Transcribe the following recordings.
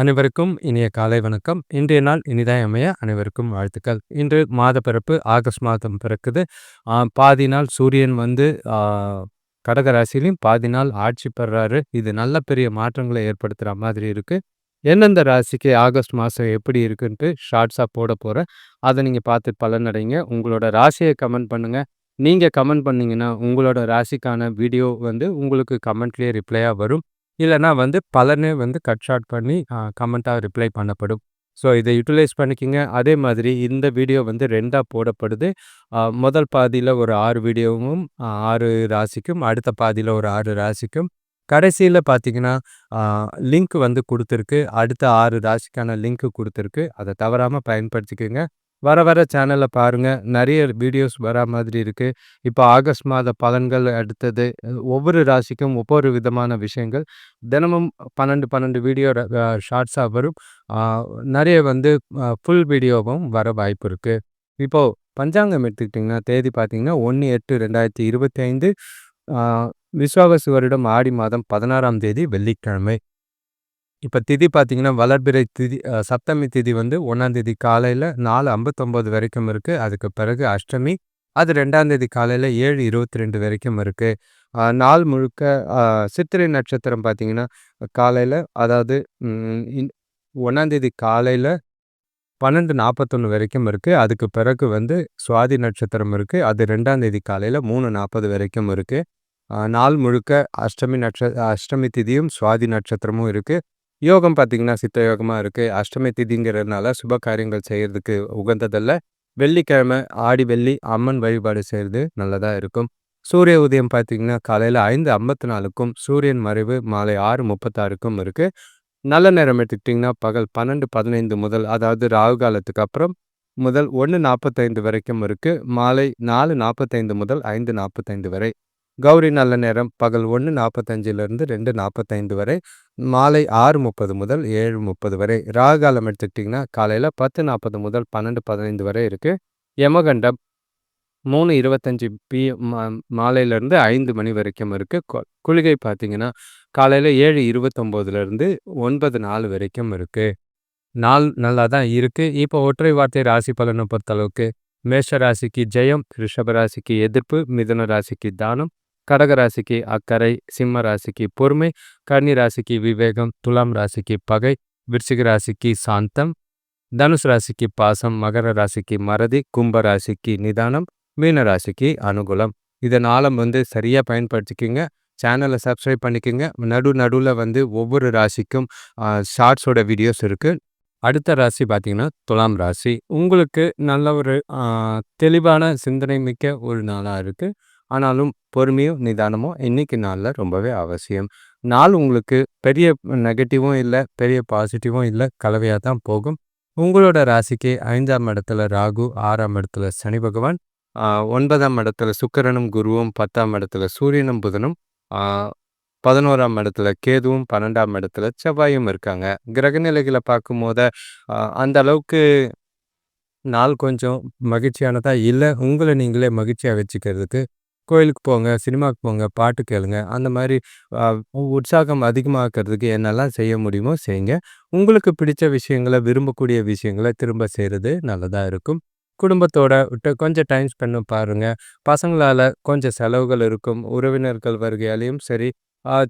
அனைவருக்கும் இனிய காலை வணக்கம். இன்றைய நாள் இனிதாய் அமைய அனைவருக்கும் வாழ்த்துக்கள். இன்று மாத பிறப்பு ஆகஸ்ட் மாதம் பிறக்குது. பாதி நாள் சூரியன் வந்து கடகராசிலையும் பாதி நாள் ஆட்சி பெறாரு. இது நல்ல பெரிய மாற்றங்களை ஏற்படுத்துகிற மாதிரி இருக்குது எந்தெந்த ராசிக்கு ஆகஸ்ட் மாதம் எப்படி இருக்குன்ட்டு ஷார்ட்ஸாக போட போகிறேன் அதை நீங்கள் பார்த்து பலனடைங்க. உங்களோட ராசியை கமெண்ட் பண்ணுங்கள் நீங்கள் கமெண்ட் பண்ணிங்கன்னா உங்களோட ராசிக்கான வீடியோ வந்து உங்களுக்கு கமெண்ட்லேயே ரிப்ளையாக வரும். இல்லைனா வந்து பலனே வந்து கட் ஷார்ட் பண்ணி கமெண்ட்டாக ரிப்ளை பண்ணப்படும். ஸோ இதை யூட்டிலைஸ் பண்ணிக்கிங்க. அதே மாதிரி இந்த வீடியோ வந்து ரெண்டாக போடப்படுது. முதல் பாதியில் ஒரு ஆறு வீடியோவும் ஆறு ராசிக்கும் அடுத்த பாதியில் ஒரு ஆறு ராசிக்கும். கடைசியில் பார்த்தீங்கன்னா லிங்க் வந்து கொடுத்துருக்கு. அடுத்த ஆறு ராசிக்கான லிங்க் கொடுத்துருக்கு. அதை தவறாமல் பயன்படுத்திக்கோங்க. வர வர சேனலை பாருங்கள் நிறைய வீடியோஸ் வர மாதிரி இருக்குது இப்போ ஆகஸ்ட் மாத பலன்கள் அடுத்தது ஒவ்வொரு ராசிக்கும் ஒவ்வொரு விதமான விஷயங்கள். தினமும் பன்னெண்டு பன்னெண்டு வீடியோ ஷார்ட்ஸாக வரும். நிறைய வந்து ஃபுல் வீடியோவும் வர வாய்ப்பு இருக்குது இப்போது பஞ்சாங்கம் எடுத்துக்கிட்டிங்கன்னா தேதி பார்த்தீங்கன்னா ஒன்று எட்டு ரெண்டாயிரத்தி இருபத்தி ஐந்து விஸ்வாவசு வருடம் ஆடி மாதம் பதினாறாம் தேதி வெள்ளிக்கிழமை. இப்போ திதி பார்த்திங்கன்னா வளர்பிறை திதி சப்தமி திதி வந்து ஒன்றாந்தேதி காலையில் நாலு ஐம்பத்தொம்போது வரைக்கும் இருக்குது அதுக்கு பிறகு அஷ்டமி அது ரெண்டாந்தேதி காலையில் ஏழு இருபத்தி ரெண்டு வரைக்கும் இருக்குது நாள் முழுக்க சித்திரை நட்சத்திரம் பார்த்தீங்கன்னா காலையில் அதாவது ஒன்றாந்தேதி காலையில் பன்னெண்டு நாற்பத்தொன்று வரைக்கும் இருக்குது அதுக்கு பிறகு வந்து சுவாதி நட்சத்திரம் இருக்குது அது ரெண்டாந்தேதி காலையில் மூணு நாற்பது வரைக்கும் இருக்குது நாள் முழுக்க அஷ்டமி நட்ச அஷ்டமி திதியும் சுவாதி நட்சத்திரமும் இருக்குது யோகம் பார்த்திங்கன்னா சித்த யோகமாக இருக்குது அஷ்டமி திதிங்கிறதுனால சுப காரியங்கள் செய்கிறதுக்கு உகந்ததல்ல. வெள்ளிக்கிழமை ஆடி வெள்ளி அம்மன் வழிபாடு செய்கிறது நல்லதாக இருக்கும். சூரிய உதயம் பார்த்திங்கன்னா காலையில் ஐந்து ஐம்பத்தி நாலுக்கும் சூரியன் மறைவு மாலை ஆறு முப்பத்தாறுக்கும் இருக்குது நல்ல நேரம் எடுத்துக்கிட்டிங்கன்னா பகல் பன்னெண்டு பதினைந்து முதல் அதாவது ராகு காலத்துக்கு அப்புறம் முதல் ஒன்று நாற்பத்தைந்து வரைக்கும் இருக்குது மாலை நாலு நாற்பத்தைந்து முதல் ஐந்து நாற்பத்தைந்து வரை. கௌரி நல்ல நேரம் பகல் ஒன்று நாற்பத்தஞ்சிலிருந்து ரெண்டு நாற்பத்தைந்து வரை மாலை ஆறு முப்பது முதல் ஏழு முப்பது வரை. ராகாலம் எடுத்துக்கிட்டிங்கன்னா காலையில் பத்து நாற்பது முதல் பன்னெண்டு பதினைந்து வரை இருக்குது யமகண்டம் மூணு இருபத்தஞ்சி பி மா மாலையிலேருந்து ஐந்து மணி வரைக்கும் இருக்குது குளிகை பார்த்திங்கன்னா காலையில் ஏழு இருபத்தொம்போதுலேருந்து ஒன்பது நாலு வரைக்கும் இருக்குது நாள் நல்லா தான் இருக்குது இப்போ ஒற்றை வார்த்தை ராசி பலனை பொறுத்தளவுக்கு மேஷ ராசிக்கு ஜெயம் ரிஷப ராசிக்கு எதிர்ப்பு மிதுன ராசிக்கு தானம் கடகராசிக்கு அக்கறை சிம்ம ராசிக்கு பொறுமை கன்னி ராசிக்கு விவேகம் துலாம் ராசிக்கு பகை விருச்சிக ராசிக்கு சாந்தம் தனுஷ் ராசிக்கு பாசம் மகர ராசிக்கு மறதி கும்ப ராசிக்கு நிதானம் மீன ராசிக்கு அனுகூலம். இதை நாளம் வந்து சரியாக பயன்படுத்திக்கிங்க. சேனலை சப்ஸ்கிரைப் பண்ணிக்கோங்க. நடு நடுவில் வந்து ஒவ்வொரு ராசிக்கும் ஷார்ட்ஸோட வீடியோஸ் இருக்குது அடுத்த ராசி பார்த்திங்கன்னா துலாம் ராசி. உங்களுக்கு நல்ல ஒரு தெளிவான சிந்தனை மிக்க ஒரு நாளாக இருக்குது ஆனாலும் பொறுமையும் நிதானமும் இன்னைக்கு நாளில் ரொம்பவே அவசியம். நாள் உங்களுக்கு பெரிய நெகட்டிவும் இல்லை பெரிய பாசிட்டிவும் இல்லை கலவையாக தான் போகும். உங்களோட ராசிக்கு ஐந்தாம் இடத்துல ராகு ஆறாம் இடத்துல சனி பகவான் ஒன்பதாம் இடத்துல சுக்கரனும் குருவும் பத்தாம் இடத்துல சூரியனும் புதனும் பதினோராம் இடத்துல கேதுவும் பன்னெண்டாம் இடத்துல செவ்வாயும் இருக்காங்க. கிரகநிலைகளை பார்க்கும் போத அந்த அளவுக்கு நாள் கொஞ்சம் மகிழ்ச்சியானதாக இல்லை உங்களை நீங்களே மகிழ்ச்சியாக வச்சுக்கிறதுக்கு கோயிலுக்கு போங்க, சினிமாவுக்கு போங்க, பாட்டு கேளுங்க. அந்த மாதிரி உற்சாகம் அதிகமாக்கிறதுக்கு என்னெல்லாம் செய்ய முடியுமோ செய்யுங்க. உங்களுக்கு பிடிச்ச விஷயங்கள, விரும்பக்கூடிய விஷயங்கள திரும்ப செய்கிறது நல்லதா இருக்கும். குடும்பத்தோட விட்டு கொஞ்சம் டைம் ஸ்பெண்ட் பாருங்க. பசங்களால் கொஞ்சம் செலவுகள் இருக்கும். உறவினர்கள் வருகையாலையும் சரி,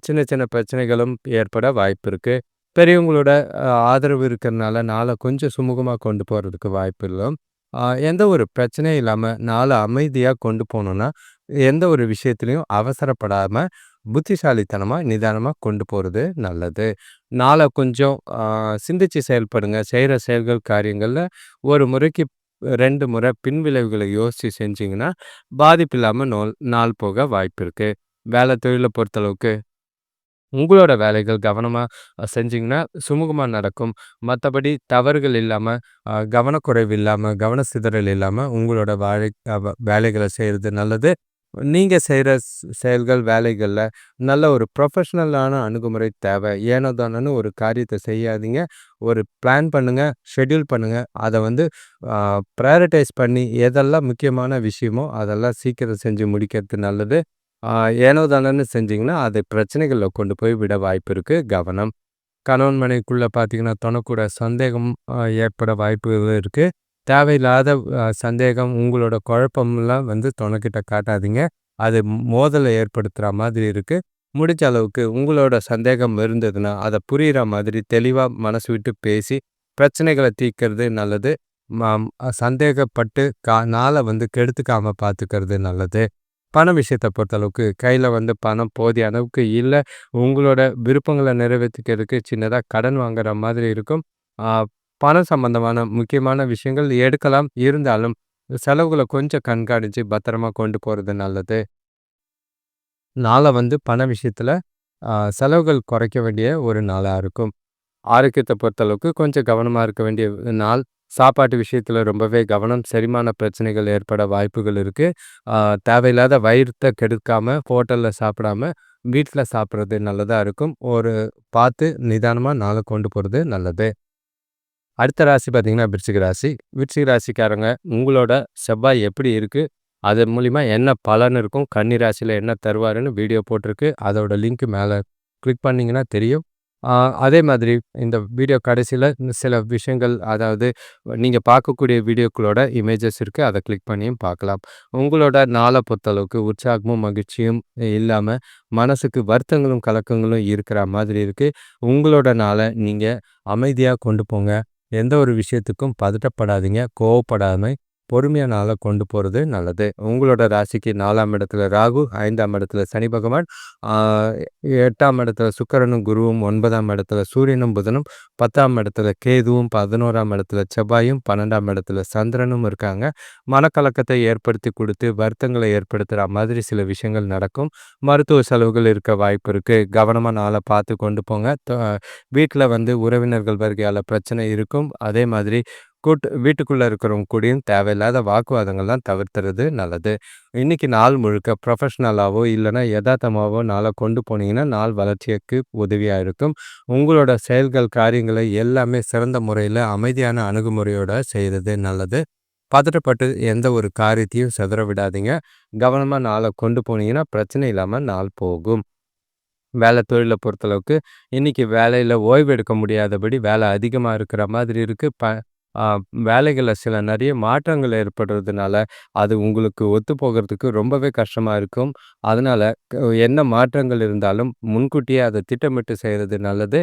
சின்ன சின்ன பிரச்சனைகளும் ஏற்பட வாய்ப்பு இருக்கு. பெரியவங்களோட ஆதரவு இருக்கிறனால நாளை கொஞ்சம் சுமூகமாக கொண்டு போகிறதுக்கு வாய்ப்பு இல்லை எந்த ஒரு பிரச்சனையும் இல்லாமல் நாளை அமைதியாக கொண்டு போகணுன்னா எந்த ஒரு விஷயத்துலையும் அவசரப்படாமல் புத்திசாலித்தனமாக நிதானமாக கொண்டு போகிறது நல்லது. நாளை கொஞ்சம் சிந்திச்சு செயல்படுங்க. செய்கிற செயல்கள் காரியங்களில் ஒரு முறைக்கு ரெண்டு முறை பின்விளைவுகளை யோசித்து செஞ்சிங்கன்னா பாதிப்பு இல்லாமல் நோல் நாள் போக வாய்ப்பு இருக்குது வேலை தொழிலை பொறுத்தளவுக்கு உங்களோட வேலைகள் கவனமாக செஞ்சிங்கன்னா சுமூகமாக நடக்கும். மற்றபடி தவறுகள் இல்லாமல் கவனக்குறைவு இல்லாமல் கவன சிதறல் இல்லாமல் உங்களோட வாழை வேலைகளை செய்கிறது நல்லது. நீங்கள் செய்கிற செயல்கள் வேலைகளில் நல்ல ஒரு ப்ரொஃபஷ்னலான அணுகுமுறை தேவை. ஏனோ தானோன்னு ஒரு காரியத்தை செய்யாதீங்க. ஒரு பிளான் பண்ணுங்கள் ஷெட்யூல் பண்ணுங்கள் அதை வந்து ப்ரையாரிட்டைஸ் பண்ணி எதெல்லாம் முக்கியமான விஷயமோ அதெல்லாம் சீக்கிரம் செஞ்சு முடிக்கிறது நல்லது. ஏனோ தானன்னு செஞ்சிங்கன்னா அதை பிரச்சனைகளில் கொண்டு போய் விட வாய்ப்பு இருக்குது கவனம் கணவன்மனைக்குள்ளே பார்த்தீங்கன்னா, தொணக்கூட சந்தேகம் ஏற்பட வாய்ப்புகள் இருக்குது தேவையில்லாத சந்தேகம், உங்களோட குழப்பம்லாம் வந்து தொணைக்கிட்ட காட்டாதீங்க. அது மோதலை ஏற்படுத்துகிற மாதிரி இருக்குது முடிஞ்ச அளவுக்கு உங்களோட சந்தேகம் இருந்ததுன்னா, அதை புரியிற மாதிரி தெளிவாக மனசு விட்டு பேசி, பிரச்சனைகளை தீர்க்கிறது நல்லது. ம சந்தேகப்பட்டு கா நாளை வந்து கெடுத்துக்காமல் பார்த்துக்கிறது நல்லது. பண விஷயத்தை பொறுத்தளவுக்கு கையில் வந்து பணம் போதிய அளவுக்கு இல்லை உங்களோட விருப்பங்களை நிறைவேற்றிக்கிறதுக்கு சின்னதாக கடன் வாங்குற மாதிரி இருக்கும். பணம் சம்பந்தமான முக்கியமான விஷயங்கள் எடுக்கலாம். இருந்தாலும் செலவுகளை கொஞ்சம் கண்காணித்து பத்திரமா கொண்டு போகிறது நல்லது. நாளை வந்து பண விஷயத்தில் செலவுகள் குறைக்க வேண்டிய ஒரு நாளாக இருக்கும். ஆரோக்கியத்தை பொறுத்தளவுக்கு கொஞ்சம் கவனமாக இருக்க வேண்டிய நாள். சாப்பாட்டு விஷயத்துல ரொம்பவே கவனம். செரிமான பிரச்சனைகள் ஏற்பட வாய்ப்புகள் இருக்கு. தேவையில்லாத வயிறுத்தை கெடுக்காம, ஹோட்டல்ல சாப்பிடாம, வீட்ல சாப்பிடுறது நல்லதா இருக்கும். ஒரு பார்த்து நிதானமா நாளை கொண்டு போறது நல்லது. அடுத்த ராசி பார்த்திங்கன்னா விருச்சிக ராசி. விருச்சிக ராசிக்காரங்க, உங்களோட செவ்வாய் எப்படி இருக்கு? அதன் மூலிமா என்ன பலன் இருக்கும்? கன்னி ராசியில என்ன தருவாருன்னு வீடியோ போட்டிருக்கு. அதோட லிங்க் மேல கிளிக் பண்ணீங்கன்னா தெரியும். அதே மாதிரி இந்த வீடியோ கடைசியில் சில விஷயங்கள் அதாவது நீங்கள் பார்க்கக்கூடிய வீடியோக்களோட இமேஜஸ் இருக்குது அதை கிளிக் பண்ணியும் பார்க்கலாம். உங்களோட நாளை பொறுத்தளவுக்கு உற்சாகமும், மகிழ்ச்சியும் இல்லாமல் மனசுக்கு வருத்தங்களும், கலக்கங்களும் இருக்கிற மாதிரி இருக்குது உங்களோட நாளை நீங்கள் அமைதியாக கொண்டு போங்க. எந்த ஒரு விஷயத்துக்கும் பதட்டப்படாதீங்க. கோவப்படாமல் பொறுமையாக நாளை கொண்டு போகிறது நல்லது. உங்களோட ராசிக்கு நாலாம் இடத்துல ராகு, ஐந்தாம் இடத்துல சனி பகவான், எட்டாம் இடத்துல சுக்கரனும் குருவும், ஒன்பதாம் இடத்துல சூரியனும், புதனும், 10ஆம் இடத்துல கேதுவும், 11ஆம் இடத்துல செவ்வாயும், 12ஆம் இடத்துல சந்திரனும் இருக்காங்க. மனக்கலக்கத்தை ஏற்படுத்தி கொடுத்து வருத்தங்களை ஏற்படுத்துகிற மாதிரி சில விஷயங்கள் நடக்கும். மருத்துவ செலவுகள் இருக்க வாய்ப்பு இருக்குது கவனமாக நாளை பார்த்து கொண்டு போங்க. வீட்டில் வந்து உறவினர்கள் வருகையால் பிரச்சனை இருக்கும். அதே மாதிரி கூட்டு வீட்டுக்குள்ளே இருக்கிறவங்க கூடயும் தேவையில்லாத வாக்குவாதங்கள்லாம் தவிர்த்துறது நல்லது. இன்றைக்கி நாள் முழுக்க ப்ரொஃபஷ்னலாகவோ இல்லைனா யதார்த்தமாகவோ நாளை கொண்டு போனீங்கன்னா, நாள் வளர்ச்சிக்கு உதவியாக இருக்கும். உங்களோட செயல்கள், காரியங்களை எல்லாமே சிறந்த முறையில் அமைதியான அணுகுமுறையோடு செய்கிறது நல்லது. பதட்டப்பட்டு எந்த ஒரு காரியத்தையும் சிதற விடாதீங்க. கவனமாக நாளை கொண்டு போனீங்கன்னா, பிரச்சனை இல்லாமல் நாள் போகும். வேலை தொழிலை பொறுத்தளவுக்கு, இன்றைக்கி வேலையில் ஓய்வு எடுக்க முடியாதபடி வேலை அதிகமாக இருக்கிற மாதிரி இருக்குது ப வேலைகளில் சில நிறைய மாற்றங்கள் ஏற்படுறதுனால, அது உங்களுக்கு ஒத்து போகிறதுக்கு ரொம்பவே கஷ்டமாக இருக்கும். அதனால் என்ன மாற்றங்கள் இருந்தாலும் முன்கூட்டியே அதை திட்டமிட்டு செய்கிறது நல்லது.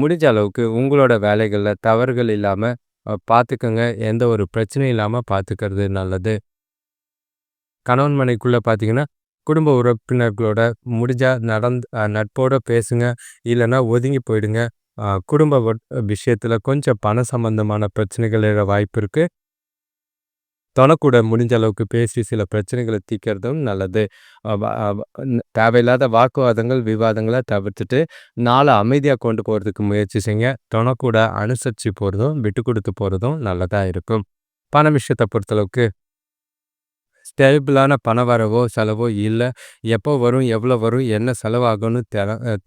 முடிஞ்ச அளவுக்கு உங்களோட வேலைகளில் தவறுகள் இல்லாமல் பார்த்துக்கங்க. எந்த ஒரு பிரச்சனையும் இல்லாமல் பார்த்துக்கிறது நல்லது. கணவன் மனைக்குள்ளே பார்த்தீங்கன்னா, குடும்ப உறுப்பினர்களோட முடிஞ்சால் நடந்து நட்போடு நட்போட பேசுங்க. இல்லைன்னா ஒதுங்கி போயிடுங்க. குடும்ப வட் கொஞ்சம் பண சம்பந்தமான பிரச்சனைகள் எழ வாய்ப்பு இருக்குது தனக்கூட முடிஞ்ச அளவுக்கு பேசி சில பிரச்சனைகளை தீர்க்கிறதும் நல்லது. தேவையில்லாத வாக்குவாதங்கள், விவாதங்களை தவிர்த்துட்டு, நாளை அமைதியாக கொண்டு போகிறதுக்கு முயற்சி செய்யுங்க. தனக்கூட அனுசரித்து போகிறதும் விட்டு கொடுத்து போகிறதும் நல்லதாக இருக்கும். பண விஷயத்தை பொறுத்தளவுக்கு ஸ்டேபிளான பண வரவோ, செலவோ இல்லை எப்போ வரும்? எவ்வளோ வரும்? என்ன செலவாகும்னு தெ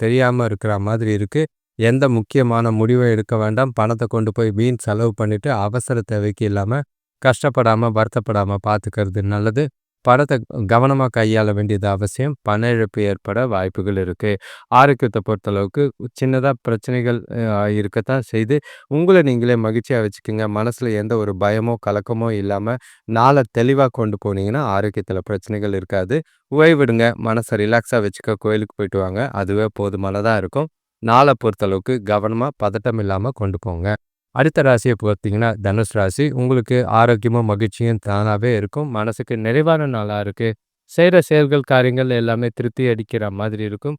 தெரியாமல் இருக்கிற மாதிரி இருக்குது எந்த முக்கியமான முடிவை எடுக்க வேண்டாம். பணத்தை கொண்டு போய் வீண் செலவு பண்ணிவிட்டு அவசர தேவைக்கு இல்லாமல் கஷ்டப்படாமல் வருத்தப்படாமல் பார்த்துக்கிறது நல்லது. பணத்தை கவனமாக கையாள வேண்டியது அவசியம். பண இழப்பு ஏற்பட வாய்ப்புகள் இருக்குது ஆரோக்கியத்தை பொறுத்தளவுக்கு சின்னதாக பிரச்சனைகள் இருக்கத்தான் செய்து உங்களை நீங்களே மகிழ்ச்சியாக வச்சுக்கங்க. மனசில் எந்த ஒரு பயமோ, கலக்கமோ இல்லாமல் நாளை தெளிவாக கொண்டு போனீங்கன்னா, ஆரோக்கியத்தில் பிரச்சனைகள் இருக்காது. ஓய்விடுங்க மனசை ரிலாக்ஸாக வச்சுக்க கோயிலுக்கு போயிட்டு வாங்க. அதுவே போதுமானதாக இருக்கும். நாளை பொறுத்தளவுக்கு கவனமாக பதட்டம் இல்லாமல் கொண்டு போங்க. அடுத்த ராசியை பார்த்தீங்கன்னா, தனுஷ் ராசி. உங்களுக்கு ஆரோக்கியமும், மகிழ்ச்சியும் தானாகவே இருக்கும். மனசுக்கு நிறைவான நாளாக இருக்குது செய்கிற செயல்கள், காரியங்கள் எல்லாமே திருப்தி அடிக்கிற மாதிரி இருக்கும்.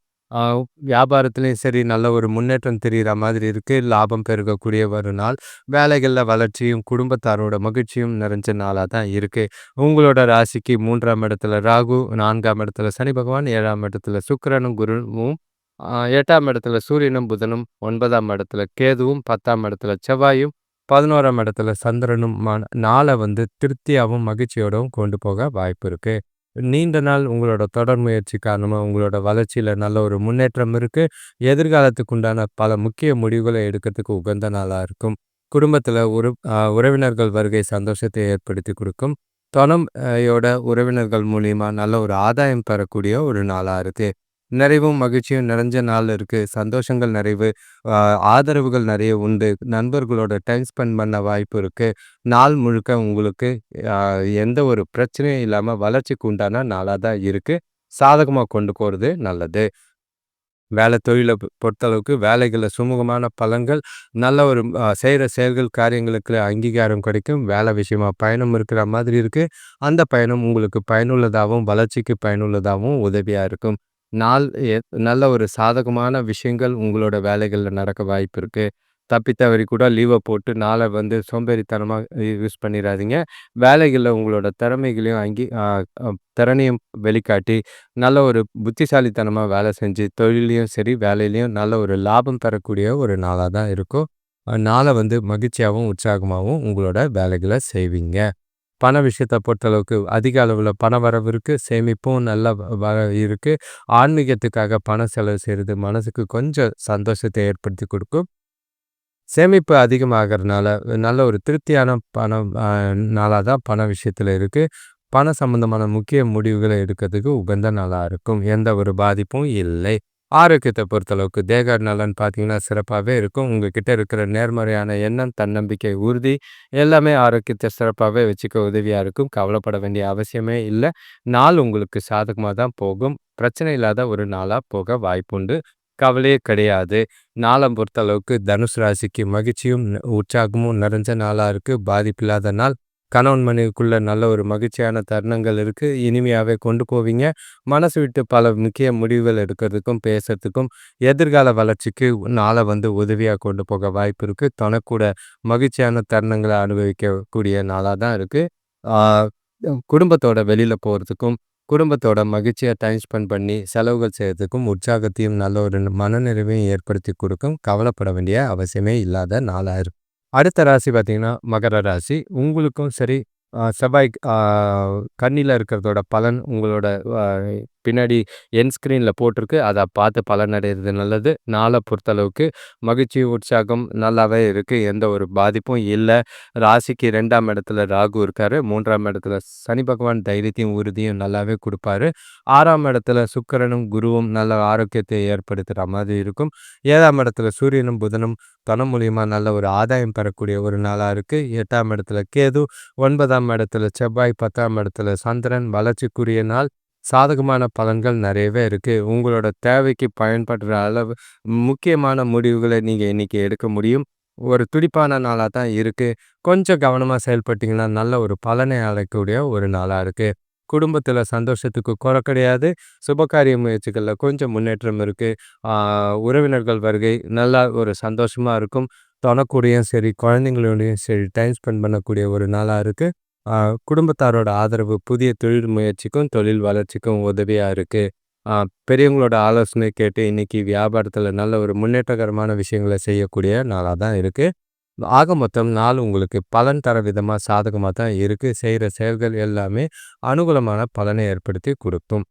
வியாபாரத்துலேயும் சரி, நல்ல ஒரு முன்னேற்றம் தெரிகிற மாதிரி இருக்குது லாபம் பெருகக்கூடிய ஒரு நாள். வேலைகளில் வளர்ச்சியும், குடும்பத்தாரோட மகிழ்ச்சியும் நிறைஞ்ச நாளாக தான் இருக்குது உங்களோட ராசிக்கு மூன்றாம் இடத்துல ராகு, நான்காம் இடத்துல சனி பகவான், ஏழாம் இடத்துல சுக்கிரனும், குருவும், எட்டாம் இடத்துல சூரியனும், புதனும், ஒன்பதாம் இடத்துல கேதுவும், 10ஆம் இடத்துல செவ்வாயும், 11ஆம் இடத்துல சந்திரனும் நாளை வந்து திருப்தியாகவும் மகிழ்ச்சியோடவும் கொண்டு போக வாய்ப்பு இருக்குது நீண்ட நாள் உங்களோட தொடர் முயற்சி காரணமாக உங்களோட வளர்ச்சியில் நல்ல ஒரு முன்னேற்றம் இருக்குது எதிர்காலத்துக்கு உண்டான பல முக்கிய முடிவுகளை எடுக்கிறதுக்கு உகந்த நாளாக இருக்கும். குடும்பத்தில் உறு உறவினர்கள் வருகை சந்தோஷத்தை ஏற்படுத்தி கொடுக்கும். தொணம் யோட உறவினர்கள் மூலியமா நல்ல ஒரு ஆதாயம் பெறக்கூடிய ஒரு நாளாக இருக்குது நிறைவும் மகிழ்ச்சியும் நிறைஞ்ச நாள் இருக்குது சந்தோஷங்கள் நிறைவு, ஆதரவுகள் நிறைய உண்டு. நண்பர்களோட டைம் ஸ்பெண்ட் பண்ண வாய்ப்பு இருக்குது நாள் முழுக்க உங்களுக்கு எந்த ஒரு பிரச்சனையும் இல்லாமல் வளர்ச்சிக்கு உண்டான நாளாக தான் இருக்குது சாதகமாக கொண்டு போகிறது நல்லது. வேலை தொழிலை பொறுத்தளவுக்கு வேலைகளில் சுமூகமான பலன்கள், நல்ல ஒரு செய்கிற செயல்கள், காரியங்களுக்கு அங்கீகாரம் கிடைக்கும். வேலை விஷயமா பயணம் இருக்கிற மாதிரி இருக்குது அந்த பயணம் உங்களுக்கு பயனுள்ளதாகவும் வளர்ச்சிக்கு பயனுள்ளதாகவும் உதவியாக இருக்கும். நாள் நல்ல ஒரு சாதகமான விஷயங்கள் உங்களோட வேலைகளில் நடக்க வாய்ப்பு இருக்குது தப்பி கூட லீவை போட்டு நாளை வந்து சோம்பேறித்தனமாக யூஸ் பண்ணிடாதீங்க வேலைகளில் உங்களோட திறமைகளையும் அங்கே திறனையும் வெளிக்காட்டி, நல்ல ஒரு புத்திசாலித்தனமாக வேலை செஞ்சு, தொழிலையும் சரி, வேலையிலையும் நல்ல ஒரு லாபம் தரக்கூடிய ஒரு நாளாக தான் இருக்கும். நாளை வந்து மகிழ்ச்சியாகவும் உற்சாகமாகவும் உங்களோட வேலைகளை செய்வீங்க. பண விஷயத்தை பொறுத்தளவுக்கு அதிக அளவில் பண வரவு இருக்குது சேமிப்பும் நல்லா வ இருக்குது ஆன்மீகத்துக்காக பணம் செலவு செய்கிறது மனசுக்கு கொஞ்சம் சந்தோஷத்தை ஏற்படுத்தி கொடுக்கும் சேமிப்பு அதிகமாகிறதுனால நல்ல ஒரு திருப்தியான பணம் நாளாக தான் பண விஷயத்தில் இருக்குது பண சம்பந்தமான முக்கிய முடிவுகளை எடுக்கிறதுக்கு உகந்த நாளாக இருக்கும். எந்த ஒரு பாதிப்பும் இல்லை. ஆரோக்கியத்தை பொறுத்தளவுக்கு தேக நலன் பார்த்தீங்கன்னா, சிறப்பாகவே இருக்கும். உங்ககிட்ட இருக்கிற நேர்மறையான எண்ணம், தன்னம்பிக்கை, உறுதி எல்லாமே ஆரோக்கியத்தை சிறப்பாகவே வச்சுக்க உதவியாக இருக்கும். கவலைப்பட வேண்டிய அவசியமே இல்லை நாள் உங்களுக்கு சாதகமாக தான் போகும். பிரச்சனை இல்லாத ஒரு நாளாக போக வாய்ப்புண்டு. கவலையே கிடையாது. நாள பொறுத்தளவுக்கு தனுசு ராசிக்கு மகிழ்ச்சியும், உற்சாகமும் நிறைஞ்ச நாளாக இருக்குது பாதிப்பில்லாத நாள். கணவன் மனைவிக்குள்ளே நல்ல ஒரு மகிழ்ச்சியான தருணங்கள் இருக்கு. இனிமையாவே கொண்டு போவீங்க. மனசு விட்டு பல முக்கிய முடிவுகள் எடுக்கிறதுக்கும், பேசுறதுக்கும் எதிர்கால வளர்ச்சிக்கு நாள வந்து உதவியா கொண்டு போக வாய்ப்பு இருக்கு. தனக்கூட மகிழ்ச்சியான தருணங்களை அனுபவிக்கக்கூடிய நாளா தான் இருக்கு. குடும்பத்தோட வெளியில போறதுக்கும், குடும்பத்தோட மகிழ்ச்சியா டைம் ஸ்பெண்ட் பண்ணி செலவுகள் செய்கிறதுக்கும் உற்சாகத்தையும் நல்ல ஒரு மனநிறைவையும் ஏற்படுத்தி கொடுக்கும் கவலைப்பட வேண்டிய அவசியமே இல்லாத நாளா இருக்கு. அடுத்த ராசி பார்த்தீங்கன்னா, மகர ராசி. உங்களுக்கும் சரி, செவ்வாய் கண்ணியில் இருக்கிறதோட பலன் உங்களோட பின்னாடி என் ஸ்க்ரீனில் போட்டிருக்கு. அதை பார்த்து பலனடைகிறது நல்லது. நாளை பொறுத்தளவுக்கு மகிழ்ச்சி, உற்சாகம் நல்லாவே இருக்குது எந்த ஒரு பாதிப்பும் இல்லை ராசிக்கு ரெண்டாம் இடத்துல ராகு இருக்கார் மூன்றாம் இடத்துல சனி பகவான் தைரியத்தையும், உறுதியும் நல்லாவே கொடுப்பாரு ஆறாம் இடத்துல சுக்கரனும் குருவும் நல்ல ஆரோக்கியத்தை ஏற்படுத்துகிற மாதிரி இருக்கும். ஏழாம் இடத்துல சூரியனும், புதனும் பணம் மூலியமா நல்ல ஒரு ஆதாயம் பெறக்கூடிய ஒரு நாளாக இருக்கு. எட்டாம் இடத்துல கேது, ஒன்பதாம் இடத்துல செவ்வாய், 10ஆம் இடத்துல சந்திரன் வளர்ச்சிக்குரிய நாள். சாதகமான பலன்கள் நிறையவே இருக்குது உங்களோட தேவைக்கு பயன்படுற அளவு முக்கியமான முடிவுகளை நீங்கள் இன்றைக்கி எடுக்க முடியும். ஒரு துடிப்பான நாளாக தான் இருக்குது கொஞ்சம் கவனமாக செயல்பட்டிங்கன்னா நல்ல ஒரு பலனை அடைக்கக்கூடிய ஒரு நாளாக இருக்குது குடும்பத்தில் சந்தோஷத்துக்கு குறை கிடையாது. சுபகாரிய முயற்சிகளில் கொஞ்சம் முன்னேற்றம் இருக்குது உறவினர்கள் வருகை நல்லா ஒரு சந்தோஷமாக இருக்கும். தொணக்கூடயும் சரி, குழந்தைங்களோடையும் சரி டைம் ஸ்பெண்ட் பண்ணக்கூடிய ஒரு நாளாக இருக்குது குடும்பத்தாரோட ஆதரவு புதிய தொழில் முயற்சிக்கும், தொழில் வளர்ச்சிக்கும் உதவியாக இருக்குது பெரியவங்களோட ஆலோசனை கேட்டு இன்னைக்கு வியாபாரத்தில் நல்ல ஒரு முன்னேற்றகரமான விஷயங்கள செய்யக்கூடிய நாளாக தான் இருக்குது ஆக மொத்தம் நாள் உங்களுக்கு பலன் தர விதமாக சாதகமாக தான் இருக்குது செய்கிற செயல்கள் எல்லாமே அனுகூலமான பலனை ஏற்படுத்தி கொடுக்கும்.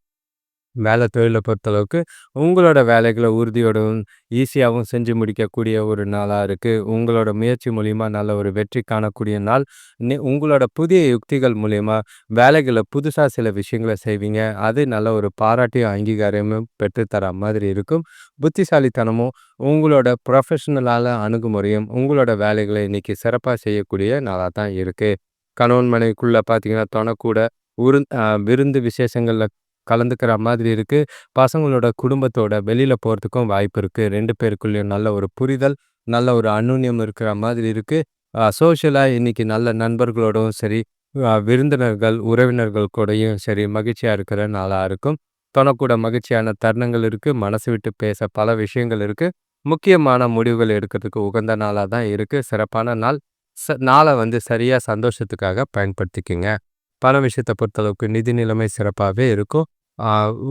வேலை தொழிலை பொறுத்தளவுக்கு உங்களோட வேலைகளை உறுதியோடவும், ஈஸியாகவும் செஞ்சு முடிக்கக்கூடிய ஒரு நாளாக இருக்குது உங்களோட முயற்சி மூலிமா நல்ல ஒரு வெற்றி காணக்கூடிய நாள். நி உங்களோட புதிய யுக்திகள் மூலிமா வேலைகளை புதுசாக சில விஷயங்களை செய்வீங்க. அது நல்ல ஒரு பாராட்டியும், அங்கீகாரமும் பெற்று தர மாதிரி இருக்கும். புத்திசாலித்தனமும், உங்களோட புரொஃபஷனலான அணுகுமுறையும் உங்களோட வேலைகளை இன்னைக்கு சிறப்பாக செய்யக்கூடிய நாளாக தான் இருக்குது கணவன் மனைவிக்குள்ளே பார்த்தீங்கன்னா, தொணக்கூட உரு விருந்து விசேஷங்களில் கலந்துக்கிற மாதிரி இருக்குது பசங்களோட குடும்பத்தோட வெளியில் போகிறதுக்கும் வாய்ப்பு இருக்குது ரெண்டு பேருக்குள்ளேயும் நல்ல ஒரு புரிதல், நல்ல ஒரு அந்யோன்யம் இருக்கிற மாதிரி இருக்குது சோஷியலாக இன்றைக்கி இன்னைக்கு நல்ல நண்பர்களோடவும் சரி, விருந்தினர்கள், உறவினர்கள் கூடயும் சரி மகிழ்ச்சியாக இருக்கிற நாளாக இருக்கும். தொணக்கூட மகிழ்ச்சியான தருணங்கள் இருக்குது மனசு விட்டு பேச பல விஷயங்கள் இருக்குது முக்கியமான முடிவுகள் எடுக்கிறதுக்கு உகந்த நாளாக தான் இருக்குது சிறப்பான நாள். ச நாளை வந்து சரியாக சந்தோஷத்துக்காக பயன்படுத்திக்கங்க. பண விஷயத்தை பொறுத்தளவுக்கு நிதி நிலைமை சிறப்பாகவே இருக்கும்.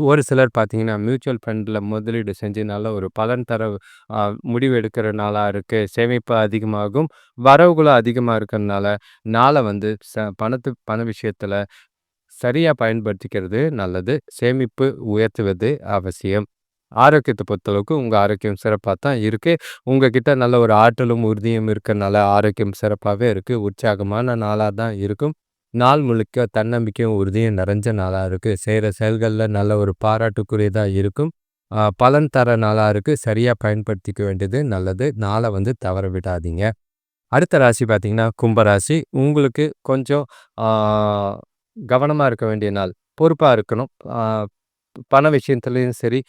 ஒரு சிலர் பார்த்தீங்கன்னா, மியூச்சுவல் ஃபண்டில் முதலீடு செஞ்சு நல்ல ஒரு பலன் தர முடிவு எடுக்கிற நாளாக இருக்குது சேமிப்பு அதிகமாகும். வரவுகளும் அதிகமாக இருக்கிறனால நாளை வந்து ச பணத்து பண விஷயத்தில் சரியாக பயன்படுத்திக்கிறது நல்லது. சேமிப்பு உயர்த்துவது அவசியம். ஆரோக்கியத்தை பொறுத்தளவுக்கு உங்கள் ஆரோக்கியம் சிறப்பாக தான் இருக்குது உங்ககிட்ட நல்ல ஒரு ஆற்றலும், உறுதியும் இருக்கிறனால ஆரோக்கியம் சிறப்பாகவே இருக்குது உற்சாகமான நாளாக தான் இருக்கும். நாள் முழுக்க தன்னம்பிக்கையும், உறுதியும் நிறைஞ்ச நாளா இருக்கு. செய்கிற செயல்கள்ல நல்ல ஒரு பாராட்டுக்குரியதாக இருக்கும். பலன் தர நாளாக இருக்குது சரியாக பயன்படுத்திக்க வேண்டியது நல்லது. நாளை வந்து தவற விடாதீங்க. அடுத்த ராசி பார்த்தீங்கன்னா கும்பராசி உங்களுக்கு கொஞ்சம் கவனமாக இருக்க வேண்டிய நாள். பொறுப்பாக இருக்கணும். பண விஷயத்துலேயும் சரி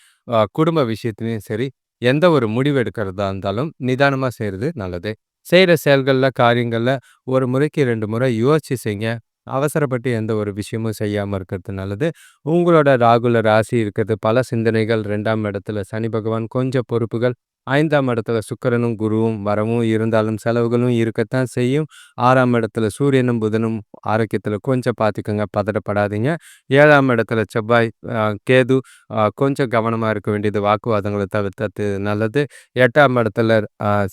குடும்ப விஷயத்துலேயும் சரி எந்த ஒரு முடிவு எடுக்கிறதா இருந்தாலும் நிதானமாக செய்கிறது நல்லது. செய்கிற செயல்களில் காரியங்களில் ஒரு முறைக்கு ரெண்டு முறை யோசிச்சு செய்யுங்க அவசரப்பட்டு எந்த ஒரு விஷயமும் செய்யாமல் இருக்கிறது நல்லது. உங்களோட ராகுல ராசி இருக்கிறது பல சிந்தனைகள் ரெண்டாம் இடத்துல சனி பகவான் கொஞ்சம் பொறுப்புகள் ஐந்தாம் இடத்துல சுக்கரனும் குருவும் வரவும் இருந்தாலும் செலவுகளும் இருக்கத்தான் செய்யும். ஆறாம் இடத்துல சூரியனும் புதனும் ஆரோக்கியத்தில் கொஞ்சம் பார்த்துக்கோங்க பதட்டப்படாதீங்க. ஏழாம் இடத்துல செவ்வாய் கேது கொஞ்சம் கவனமாக இருக்க வேண்டியது வாக்குவாதங்களை தவிர்த்தது நல்லது. எட்டாம் இடத்துல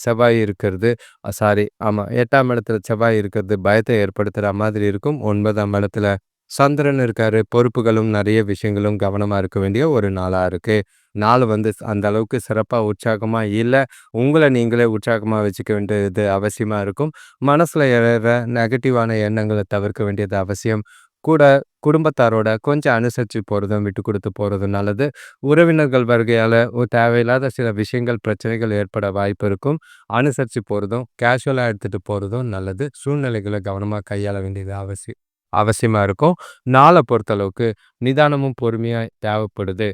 செவ்வாய் இருக்கிறது. சாரி ஆமாம் எட்டாம் இடத்துல செவ்வாய் இருக்கிறது பயத்தை ஏற்படுத்துகிற மாதிரி இருக்கும். ஒன்பதாம் இடத்துல சந்திரன் இருக்காரு. பொறுப்புகளும் நிறைய விஷயங்களும் கவனமாக இருக்க வேண்டிய ஒரு நாளாக இருக்குது நாள் வந்து அந்த அளவுக்கு சிறப்பாக உற்சாகமாக இல்லை. உங்களை நீங்களே உற்சாகமாக வச்சுக்க வேண்டியது அவசியமாக இருக்கும். மனசில் எழுற நெகட்டிவான எண்ணங்களை தவிர்க்க வேண்டியது அவசியம். கூட குடும்பத்தாரோட கொஞ்சம் அனுசரித்து போகிறதும் விட்டு கொடுத்து போகிறதும் நல்லது. உறவினர்கள் வருகையால் தேவையில்லாத சில விஷயங்கள் பிரச்சனைகள் ஏற்பட வாய்ப்பு இருக்கும். அனுசரித்து போகிறதும் கேஷுவலாக எடுத்துகிட்டு போகிறதும் நல்லது. சூழ்நிலைகளை கவனமாக கையாள வேண்டியது அவசியம் அவசியமாக இருக்கும். நாளை பொறுத்தளவுக்கு நிதானமும் பொறுமையாக தேவைப்படுது.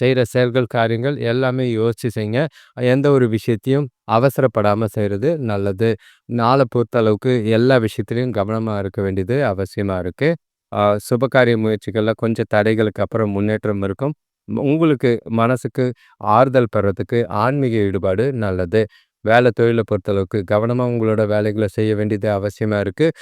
செய்கிற செயல்கள் காரியங்கள் எல்லாமே யோசித்து செய்யுங்க. எந்த ஒரு விஷயத்தையும் அவசரப்படாமல் செய்கிறது நல்லது. நாளை பொறுத்தளவுக்கு எல்லா விஷயத்துலையும் கவனமாக இருக்க வேண்டியது அவசியமாக இருக்குது சுபகாரிய முயற்சிகளில் கொஞ்சம் தடைகளுக்கு அப்புறம் முன்னேற்றம் இருக்கும். உங்களுக்கு மனசுக்கு ஆறுதல் பெறத்துக்கு ஆன்மீக ஈடுபாடு நல்லது. வேலை தொழிலை பொறுத்தளவுக்கு கவனமாக உங்களோட வேலைகளை செய்ய வேண்டியது அவசியமாக இருக்குது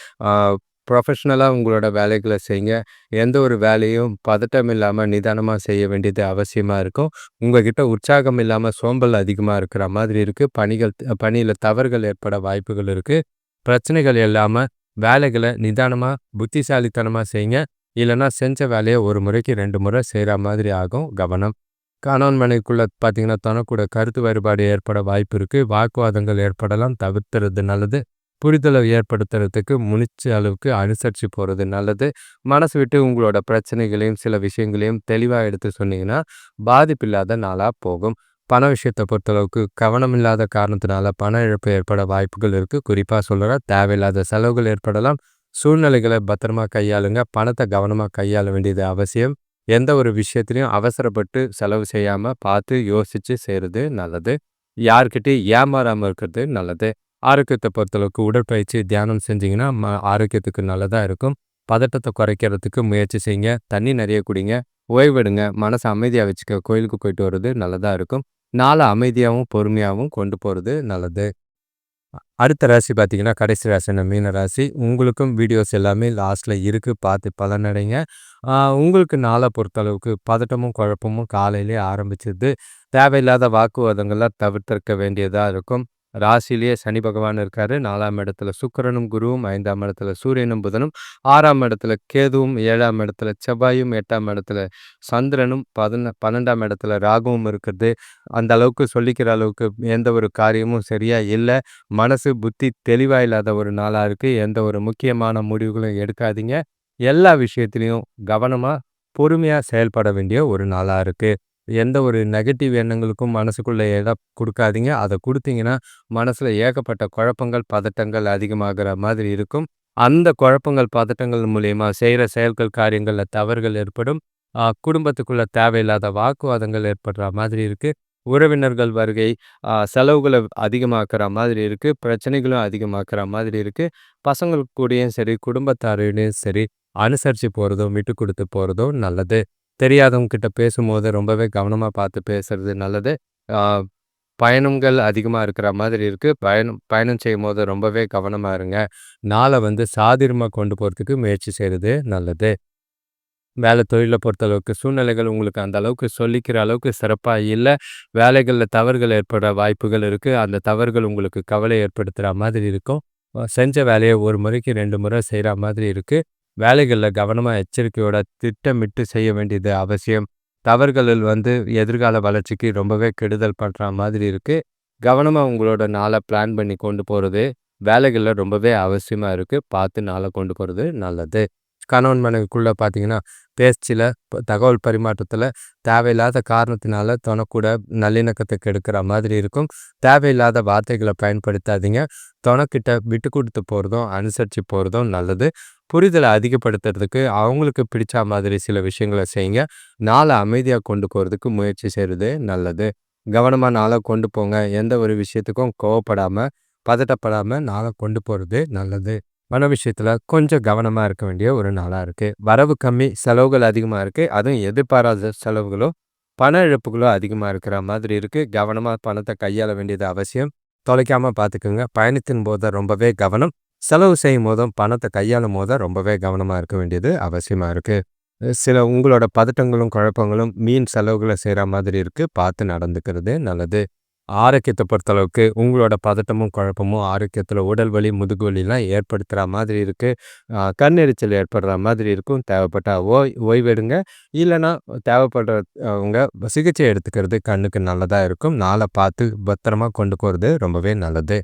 ப்ரொஃபஷ்னலாக உங்களோட வேலைகளை செய்யுங்க. எந்த ஒரு வேலையும் பதட்டம் இல்லாமல் நிதானமாக செய்ய வேண்டியது அவசியமாக இருக்கும். உங்ககிட்ட உற்சாகம் இல்லாமல் சோம்பல் அதிகமாக இருக்கிற மாதிரி இருக்குது பணிகள் பணியில் தவறுகள் ஏற்பட வாய்ப்புகள் இருக்குது பிரச்சனைகள் இல்லாமல் வேலைகளை நிதானமாக புத்திசாலித்தனமாக செய்யுங்க. இல்லைன்னா செஞ்ச வேலையை ஒரு முறைக்கு ரெண்டு முறை செய்கிற மாதிரி ஆகும். கவனம். கணவன் மனைக்குள்ளே பார்த்தீங்கன்னா தனக்கூட கருத்து வேறுபாடு ஏற்பட வாய்ப்பு இருக்குது வாக்குவாதங்கள் ஏற்படலாம். தவிர்த்துறது நல்லது. புரிதலை ஏற்படுத்துறதுக்கு முடிச்ச அளவுக்கு அனுசரித்து போகிறது நல்லது. மனசு விட்டு உங்களோட பிரச்சனைகளையும் சில விஷயங்களையும் தெளிவாக எடுத்து சொன்னீங்கன்னா பாதிப்பு இல்லாத நாளாக போகும். பண விஷயத்தை பொறுத்தளவுக்கு கவனம் இல்லாத காரணத்தினால பண இழப்பு ஏற்பட வாய்ப்புகள் இருக்குது குறிப்பாக சொல்கிற தேவையில்லாத செலவுகள் ஏற்படலாம். சூழ்நிலைகளை பத்திரமா கையாளுங்க. பணத்தை கவனமாக கையாள வேண்டியது அவசியம். எந்த ஒரு விஷயத்துலையும் அவசரப்பட்டு செலவு செய்யாமல் பார்த்து யோசித்து செய்கிறது நல்லது. யார்கிட்டையும் ஏமாறாமல் இருக்கிறது நல்லது. ஆரோக்கியத்தை பொறுத்தளவுக்கு உடற்பயிற்சி தியானம் செஞ்சிங்கன்னா ம ஆரோக்கியத்துக்கு நல்லதாக இருக்கும். பதட்டத்தை குறைக்கிறதுக்கு முயற்சி செய்யுங்க. தண்ணி நிறைய குடிங்க. ஓய்வெடுங்க. மனசை அமைதியாக வச்சுக்க கோயிலுக்கு போயிட்டு வர்றது நல்லதாக இருக்கும். நாளை அமைதியாகவும் பொறுமையாகவும் கொண்டு போகிறது நல்லது. அடுத்த ராசி பார்த்தீங்கன்னா கடைசி ராசின மீன ராசி. உங்களுக்கும் வீடியோஸ் எல்லாமே லாஸ்ட்டில் இருக்குது பார்த்து பலனடைங்க. உங்களுக்கு நாளை பொறுத்தளவுக்கு பதட்டமும் குழப்பமும் காலையிலே ஆரம்பிச்சிது தேவையில்லாத வாக்குவாதங்கள்லாம் தவிர்த்திருக்க வேண்டியதாக இருக்கும். ராசிலேயே சனி பகவான் இருக்காரு. நாலாம் இடத்துல சுக்கரனும் குருவும் ஐந்தாம் இடத்துல சூரியனும் புதனும் ஆறாம் இடத்துல கேதுவும் ஏழாம் இடத்துல செவ்வாயும் எட்டாம் இடத்துல சந்திரனும் பதின பன்னெண்டாம் இடத்துல ராகுவும் இருக்கிறது அந்த அளவுக்கு சொல்லிக்கிற அளவுக்கு எந்த ஒரு காரியமும் சரியா இல்லை. மனசு புத்தி தெளிவாக இல்லாத ஒரு நாளாக இருக்குது எந்த ஒரு முக்கியமான முடிவுகளும் எடுக்காதீங்க. எல்லா விஷயத்துலையும் கவனமாக பொறுமையாக செயல்பட வேண்டிய ஒரு நாளாக இருக்குது எந்த ஒரு நெகட்டிவ் எண்ணங்களுக்கும் மனசுக்குள்ளே இடம் கொடுக்காதீங்க. அதை கொடுத்தீங்கன்னா மனசில் ஏகப்பட்ட குழப்பங்கள் பதட்டங்கள் அதிகமாகிற மாதிரி இருக்கும். அந்த குழப்பங்கள் பதட்டங்கள் மூலயமா செய்கிற செயல்கள் காரியங்களில் தவறுகள் ஏற்படும். குடும்பத்துக்குள்ள தேவையில்லாத வாக்குவாதங்கள் ஏற்படுற மாதிரி இருக்குது உறவினர்கள் வருகை செலவுகளை அதிகமாக்குற மாதிரி இருக்குது பிரச்சனைகளும் அதிகமாக்குற மாதிரி இருக்குது பசங்களுக்கு கூடயும் சரி குடும்பத்தாரோடையும் சரி அனுசரித்து போகிறதும் விட்டு கொடுத்து போகிறதும் நல்லது. தெரியாதவங்க கிட்ட பேசும்போது ரொம்பவே கவனமாக பார்த்து பேசுறது நல்லது. பயணங்கள் அதிகமாக இருக்கிற மாதிரி இருக்குது பயணம் பயணம் செய்யும் போது ரொம்பவே கவனமாக இருங்க. நாளை வந்து சாதிரமாக கொண்டு போகிறதுக்கு முயற்சி செய்கிறது நல்லது. வேலை தொழிலை பொறுத்தளவுக்கு சூழ்நிலைகள் உங்களுக்கு அந்த அளவுக்கு சொல்லிக்கிற அளவுக்கு சிறப்பாக இல்லை. வேலைகளில் தவறுகள் ஏற்பட வாய்ப்புகள் இருக்குது அந்த தவறுகள் உங்களுக்கு கவலை ஏற்படுத்துகிற மாதிரி இருக்கும். செஞ்ச வேலையை ஒரு முறைக்கு ரெண்டு முறை செய்கிற மாதிரி இருக்குது வேலைகளில் கவனமாக எச்சரிக்கையோட திட்டமிட்டு செய்ய வேண்டியது அவசியம். தவறுகளில் வந்து எதிர்கால வளர்ச்சிக்கு ரொம்பவே கெடுதல் பண்ணுற மாதிரி இருக்குது கவனமாக உங்களோட நாளை பிளான் பண்ணி கொண்டு போகிறது வேலைகளில் ரொம்பவே அவசியமாக இருக்குது பார்த்து நாளை கொண்டு போகிறது நல்லது. கணவன் மனைவிக்குள்ள பார்த்தீங்கன்னா பேச்சில் தகவல் பரிமாற்றத்தில் தேவையில்லாத காரணத்தினால தொணக்கூட நல்லிணக்கத்தை கெடுக்கிற மாதிரி இருக்கும். தேவையில்லாத வார்த்தைகளை பயன்படுத்தாதீங்க. தனக்கிட்ட விட்டு கொடுத்து போகிறதும் அனுசரித்து போகிறதும் நல்லது. புரிதலை அதிகப்படுத்துறதுக்கு அவங்களுக்கு பிடிச்ச மாதிரி சில விஷயங்களை செய்யுங்க. நாளை அமைதியாக கொண்டு போகிறதுக்கு முயற்சி செய்கிறது நல்லது. கவனமாக நாளை கொண்டு போங்க. எந்த ஒரு விஷயத்துக்கும் கோவப்படாமல் பதட்டப்படாமல் நாளை கொண்டு போகிறது நல்லது. பண விஷயத்தில் கொஞ்சம் கவனமாக இருக்க வேண்டிய ஒரு நாளாக இருக்குது வரவு கம்மி செலவுகள் அதிகமாக இருக்குது அதுவும் எதிர்பாராத செலவுகளோ பண இழப்புகளோ அதிகமாக இருக்கிற மாதிரி இருக்குது கவனமாக பணத்தை கையாள வேண்டியது அவசியம். தொலைக்காமல் பார்த்துக்குங்க பயணத்தின் போது ரொம்பவே கவனம். செலவு செய்யும் போதும் பணத்தை கையாளும் போதும் ரொம்பவே கவனமாக இருக்க வேண்டியது அவசியமாக இருக்குது சில உங்களோட பதட்டங்களும் குழப்பங்களும் மீன் செலவுகளை செய்கிற மாதிரி இருக்குது பார்த்து நடந்துக்கிறது நல்லது. ஆரோக்கியத்தை பொறுத்தளவுக்கு உங்களோட பதட்டமும் குழப்பமும் ஆரோக்கியத்தில் உடல் வலி முதுகு வலிலாம் ஏற்படுத்துகிற மாதிரி இருக்குது கண்ணெரிச்சல் ஏற்படுற மாதிரி இருக்கும். தேவைப்பட்டால் ஓய் ஓய்வெடுங்க. இல்லைன்னா தேவைப்படுறவங்க சிகிச்சை எடுத்துக்கிறது கண்ணுக்கு நல்லதாக இருக்கும். நாளை பார்த்து பத்திரமா கொண்டு போகிறது ரொம்பவே நல்லது.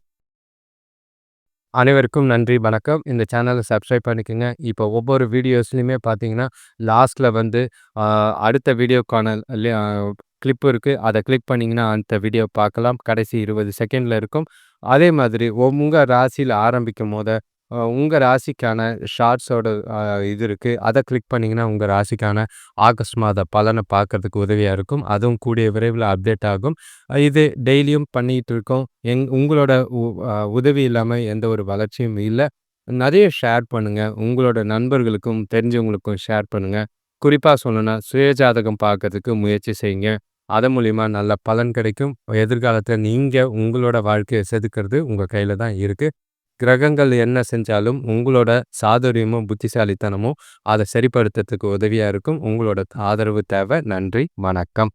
அனைவருக்கும் நன்றி வணக்கம். இந்த சேனலை சப்ஸ்கிரைப் பண்ணிக்கோங்க. இப்போ ஒவ்வொரு வீடியோஸ்லையுமே பார்த்தீங்கன்னா லாஸ்ட்டில் வந்து அடுத்த வீடியோக்கான கிளிப்பு இருக்குது அதை கிளிக் பண்ணிங்கன்னா அந்த வீடியோ பார்க்கலாம். கடைசி இருபது செகண்டில் இருக்கும். அதே மாதிரி உங்கள் ராசியில் ஆரம்பிக்கும் போது உங்கள் ராசிக்கான ஷார்ட்ஸோட இது இருக்குது அதை கிளிக் பண்ணிங்கன்னா உங்கள் ராசிக்கான ஆகஸ்ட் மாத பலனை பார்க்குறதுக்கு உதவியாக இருக்கும். அதுவும் கூடிய விரைவில் அப்டேட் ஆகும். இது டெய்லியும் பண்ணிகிட்டு இருக்கோம். எங் உங்களோட உதவி இல்லாமல் எந்த ஒரு வளர்ச்சியும் இல்லை. நிறைய ஷேர் பண்ணுங்கள் உங்களோட நண்பர்களுக்கும் தெரிஞ்சவங்களுக்கும் ஷேர் பண்ணுங்கள் குறிப்பாக சொல்லணும்னா சுயஜாதகம் பார்க்கறதுக்கு முயற்சி செய்யுங்க. அதன் மூலிமா நல்ல பலன் கிடைக்கும். எதிர்காலத்தில் நீங்கள் உங்களோட வாழ்க்கையை செதுக்கிறது உங்கள் கையில் தான் இருக்குது கிரகங்கள் என்ன செஞ்சாலும் உங்களோட சாதுரியமும் புத்திசாலித்தனமும் அதை சரிப்படுத்துறதுக்கு உதவியாக இருக்கும். உங்களோட ஆதரவு தேவை. நன்றி. வணக்கம்.